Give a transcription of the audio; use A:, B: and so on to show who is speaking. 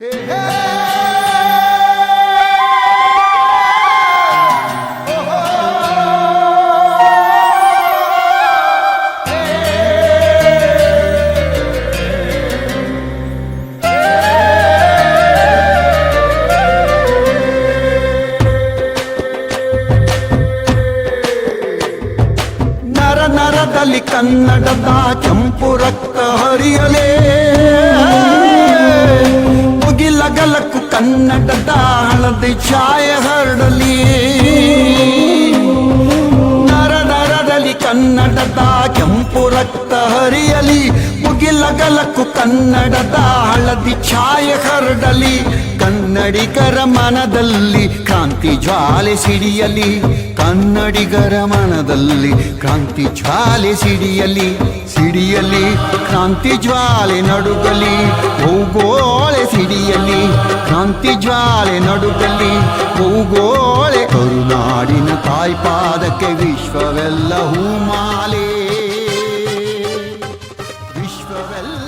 A: ನರ ನರದಲ್ಲಿ ಕನ್ನಡದ ಕೆಂಪು ರಕ್ತ ಹರಿಯಲೇ ಮುಗಿಲಗಲಕ್ಕೂ ಕನ್ನಡದ ಹಳದಿ ಛಾಯ ಹರಡಲಿ. ನರ ನರದಲ್ಲಿ ಕನ್ನಡದ ಕೆಂಪು ರಕ್ತ ಹರಿಯಲಿ. ಮುಗಿಲಗಲಕ್ಕೂ ಕನ್ನಡದ ಹಳದಿ ಛಾಯ ಹರಡಲಿ. ಕನ್ನಡಿಗರ ಮನದಲ್ಲಿ ಕ್ರಾಂತಿ ಜ್ವಾಲೆ ಸಿಡಿಯಲಿ. ಕನ್ನಡಿಗರ ಮನದಲ್ಲಿ ಕ್ರಾಂತಿ ಜ್ವಾಲೆ ಸಿಡಿಯಲಿ. ಸಿಡಿಯಲಿ ಕ್ರಾಂತಿ ಜ್ವಾಲೆ ನಡುಗಲಿ. ಭೂಗೋಳೆ ಸಿಡಿಯಲಿ. ಕ್ರಾಂತಿ ಜ್ವಾಲೆ ನಡುಕಲ್ಲಿ ಕೌಗೋಳೆ ಕರುನಾಡಿನ ತಾಯ್ಪಾದಕ್ಕೆ ವಿಶ್ವವೆಲ್ಲ ಹೂಮಾಲೆ. ವಿಶ್ವವೆಲ್ಲ